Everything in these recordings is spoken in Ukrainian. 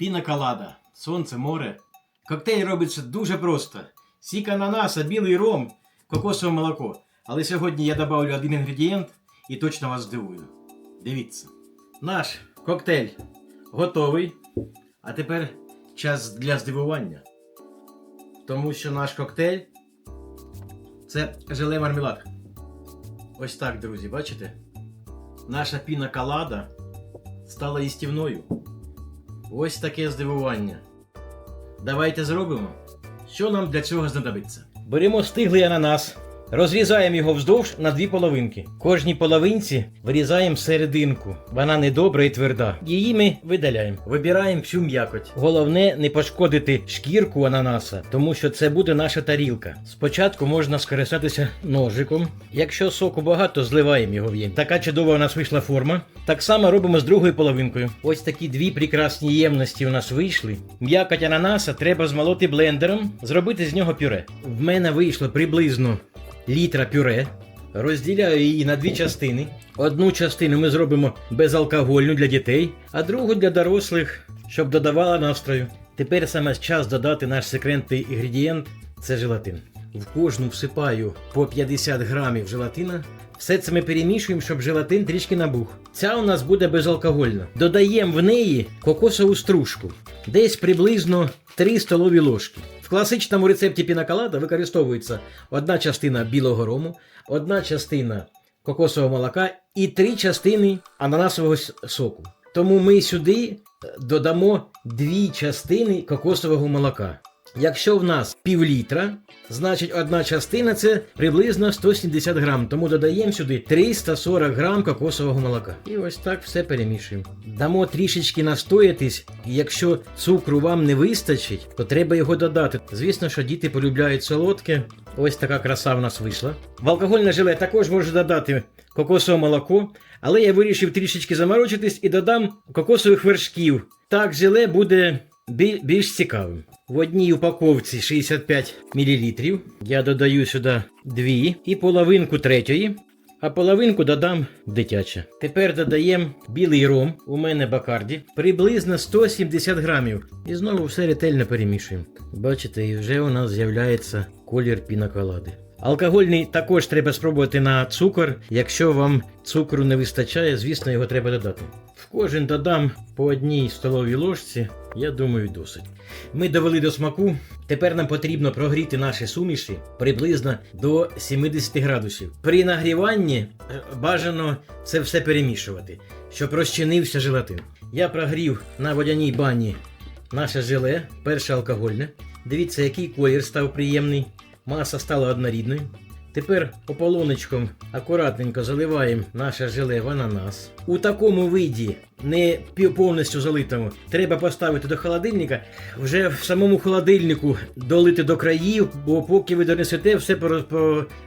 Піна колада, сонце, море. Коктейль робиться дуже просто. Сік ананаса, білий ром, кокосове молоко. Але сьогодні я добавлю один інгредієнт і точно вас здивую. Дивіться. Наш коктейль готовий. А тепер час для здивування. Тому що наш коктейль це желе мармелад. Ось так, друзі, бачите? Наша піна колада стала їстівною. Ось таке здивування. Давайте зробимо. Що нам для цього знадобиться? Беремо стиглий ананас, розрізаємо його вздовж на дві половинки. Кожній половинці вирізаємо серединку. Вона недобра і тверда. Її ми видаляємо. Вибираємо всю м'якоть. Головне не пошкодити шкірку ананаса, тому що це буде наша тарілка. Спочатку можна скористатися ножиком. Якщо соку багато, зливаємо його в ємність. Така чудова у нас вийшла форма. Так само робимо з другою половинкою. Ось такі дві прекрасні ємності у нас вийшли. М'якоть ананаса треба змолоти блендером, зробити з нього пюре. В мене вийшло приблизно літра пюре. Розділяю її на дві частини. Одну частину ми зробимо безалкогольну для дітей, а другу для дорослих, щоб додавала настрою. Тепер саме час додати наш секретний інгредієнт це желатин. В кожну всипаю по 50 грамів желатина. Все це ми перемішуємо, щоб желатин трішки набух. Ця у нас буде безалкогольна. Додаємо в неї кокосову стружку, десь приблизно 3 столові ложки. Класичному рецепті пінаколада використовується одна частина білого рому, одна частина кокосового молока і три частини ананасового соку. Тому ми сюди е, додамо дві частини кокосового молока. Якщо в нас пів літра, значить одна частина це приблизно 170 грам. Тому додаємо сюди 340 грам кокосового молока. І ось так все перемішуємо. Дамо трішечки настоятись, і якщо цукру вам не вистачить, то треба його додати. Звісно, що діти полюбляють солодке. Ось така краса в нас вийшла. В алкогольне желе також можу додати кокосове молоко, але я вирішив трішечки заморочитись і додам кокосових вершків. Так желе буде більш цікавим. В одній упаковці 65 мл. Я додаю сюди дві і половинку третьої, а половинку додам дитяче. Тепер додаємо білий ром, у мене бакарді, приблизно 170 грамів. І знову все ретельно перемішуємо. Бачите, і вже у нас з'являється колір пінаколади. Алкогольний також треба спробувати на цукор. Якщо вам цукру не вистачає, звісно, його треба додати. В кожен додам по одній столовій ложці, я думаю, досить. Ми довели до смаку. Тепер нам потрібно прогріти наші суміші приблизно до 70 градусів. При нагріванні е, бажано це все перемішувати, щоб розчинився желатин. Я прогрів на водяній бані наше желе, перше алкогольне. Дивіться, який колір став приємний. Маса стала однорідною. Тепер ополоночком акуратненько заливаємо наше желе в ананас. У такому виді, не повністю залитому, треба поставити до холодильника. Вже в самому холодильнику долити до країв, бо поки ви донесете, все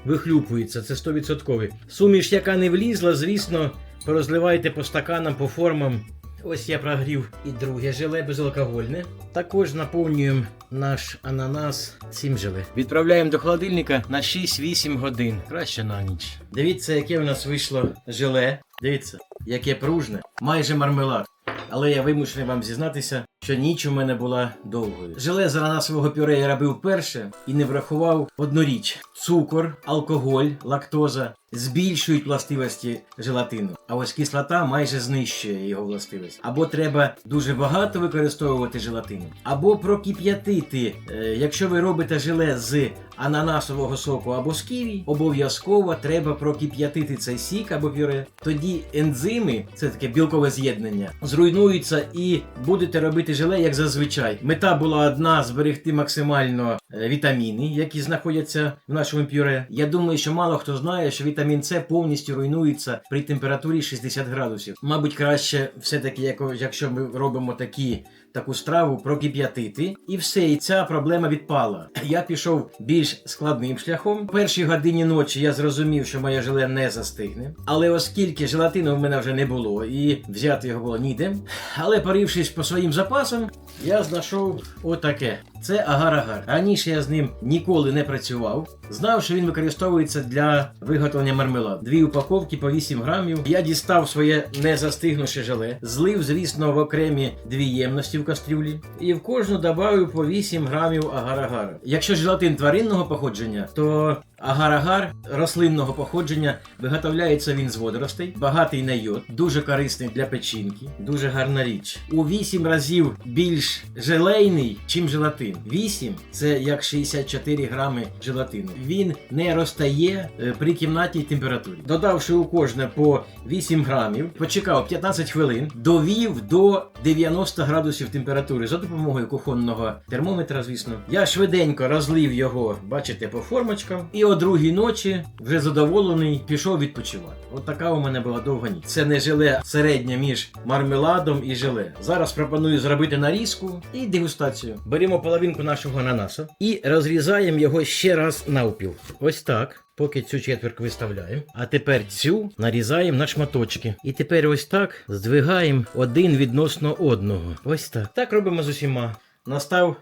вихлюпується. Це 100%. Суміш, яка не влізла, звісно, порозливайте по стаканам, по формам. Ось я прогрів і друге желе безалкогольне. Також наповнюємо наш ананас цим желе. Відправляємо до холодильника на 6-8 годин. Краще на ніч. Дивіться, яке в нас вийшло желе. Дивіться, яке пружне, майже мармелад. Але я вимушений вам зізнатися, що ніч у мене була довгою. Желе з ананасового пюре я робив вперше і не врахував одну річ: цукор, алкоголь, лактоза збільшують властивості желатину, а ось кислота майже знищує його властивості. Або треба дуже багато використовувати желатину, або прокип'ятити. Е, якщо ви робите желе з ананасового соку або з ківі, обов'язково треба прокип'ятити цей сік або пюре. Тоді ензими, це таке білкове з'єднання, зруйнуються і будете робити желе як зазвичай. Мета була одна зберегти максимально е, вітаміни, які знаходяться в нашому пюре. Я думаю, що мало хто знає, що вітамін С повністю руйнується при температурі 60 градусів. Мабуть, краще все-таки, якщо ми робимо такі. Таку страву прокип'ятити, і все, і ця проблема відпала. Я пішов більш складним шляхом. В першій годині ночі я зрозумів, що моє желе не застигне. Але оскільки желатину в мене вже не було і взяти його було ніде. Але порившись по своїм запасам, я знайшов отаке. Це агар-агар. Раніше я з ним ніколи не працював. Знав, що він використовується для виготовлення мармеладу. Дві упаковки по 8 грамів. Я дістав своє незастигнуше желе, злив, звісно, в окремі дві ємності в кастрюлі, і в кожну додав по 8 грамів агар-агару. Якщо желатин тваринного походження, то агар-агар рослинного походження виготовляється він з водоростей, багатий на йод, дуже корисний для печінки, дуже гарна річ. У 8 разів більш желейний, чим желатин. 8 це як 64 грами желатину. Він не розтає е, при кімнатній температурі. Додавши у кожне по 8 грамів, почекав 15 хвилин, довів до 90 градусів температури за допомогою кухонного термометра, звісно. Я швиденько розлив його, бачите, по формочкам. І о другій ночі, вже задоволений, пішов відпочивати. От така у мене була довга ніч. Це не желе середнє між мармеладом і желе. Зараз пропоную зробити нарізку і дегустацію. Беремо половинку нашого ананаса і розрізаємо його ще раз навпіл. Ось так. Поки цю четверть виставляємо. А тепер цю нарізаємо на шматочки. І тепер ось так здвигаємо один відносно одного. Ось так. Так робимо з усіма. Настав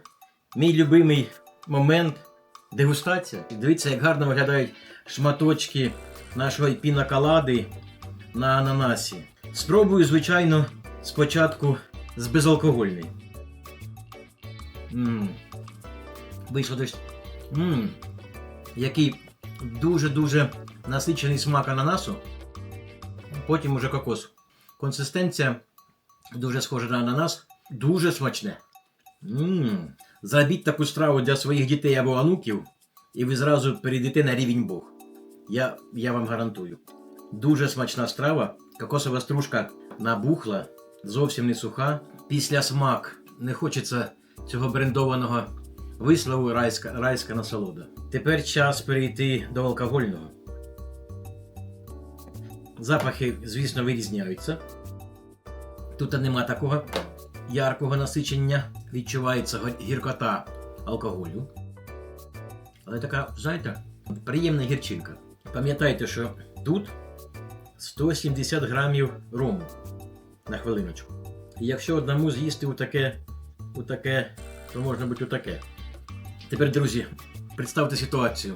мій любимий момент дегустація. Дивіться, як гарно виглядають шматочки нашої пінаколади на ананасі. Спробую, звичайно, спочатку з безалкогольної. Мм. Вийшло десь. Який дуже-дуже насичений смак ананасу. Потім уже кокос. Консистенція дуже схожа на ананас. Дуже смачне. Мм. Зробіть таку страву для своїх дітей або онуків, і ви зразу перейдете на рівень Бог. Я, я вам гарантую. Дуже смачна страва. Кокосова стружка набухла, зовсім не суха. Після смак не хочеться цього брендованого вислову райська, райська насолода. Тепер час перейти до алкогольного. Запахи, звісно, вирізняються. Тут нема такого яркого насичення, відчувається гіркота алкоголю. Але така, знаєте, приємна гірчинка. Пам'ятайте, що тут 170 грамів рому на хвилиночку. І якщо одному з'їсти у таке, у таке, то можна бути у таке. Тепер, друзі, представте ситуацію.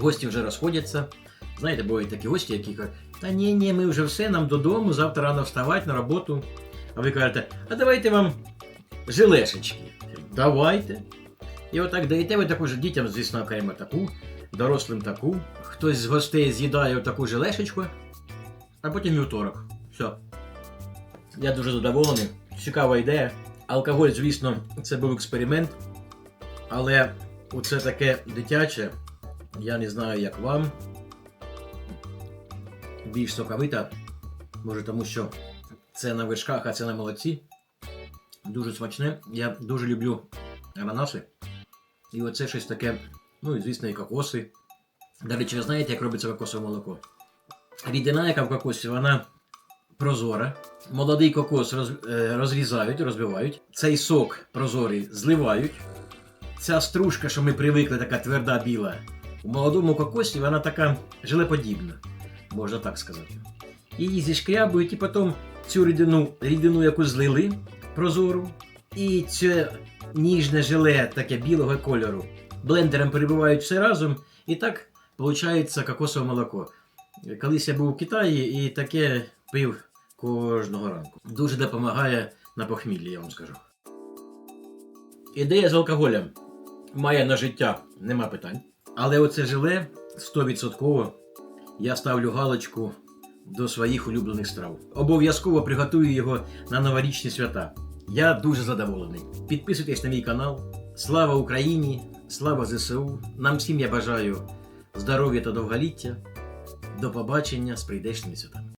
Гості вже розходяться. Знаєте, бувають такі гості, які кажуть, та ні, ні, ми вже все, нам додому, завтра рано вставати на роботу. А ви кажете, а давайте вам жилешечки. Давайте. І отак даєте ви також дітям, звісно, окремо таку, дорослим таку. Хтось з гостей з'їдає таку жилешечку, а потім вівторок. Все. Я дуже задоволений. Цікава ідея. Алкоголь, звісно, це був експеримент. Але оце таке дитяче, я не знаю, як вам. Більш соковита. Може, тому що це на вершках, а це на молоці. Дуже смачне. Я дуже люблю ананаси. І оце щось таке, ну і звісно, і кокоси. До речі, ви знаєте, як робиться кокосове молоко? Рідина, яка в кокосі, вона прозора. Молодий кокос роз, е, розрізають, розбивають. Цей сок прозорий зливають. Ця стружка, що ми привикли, така тверда біла. У молодому кокосі вона така желеподібна, можна так сказати. Її зішкрябують і потім цю рідину, рідину яку злили прозору, і це ніжне желе, таке білого кольору. Блендером перебивають все разом, і так виходить кокосове молоко. Колись я був у Китаї і таке пив кожного ранку. Дуже допомагає на похміллі, я вам скажу. Ідея з алкоголем має на життя, нема питань. Але оце желе 100% я ставлю галочку до своїх улюблених страв. Обов'язково приготую його на новорічні свята. Я дуже задоволений. Підписуйтесь на мій канал. Слава Україні! Слава ЗСУ! Нам всім я бажаю здоров'я та довголіття. До побачення з прийдешніми святами.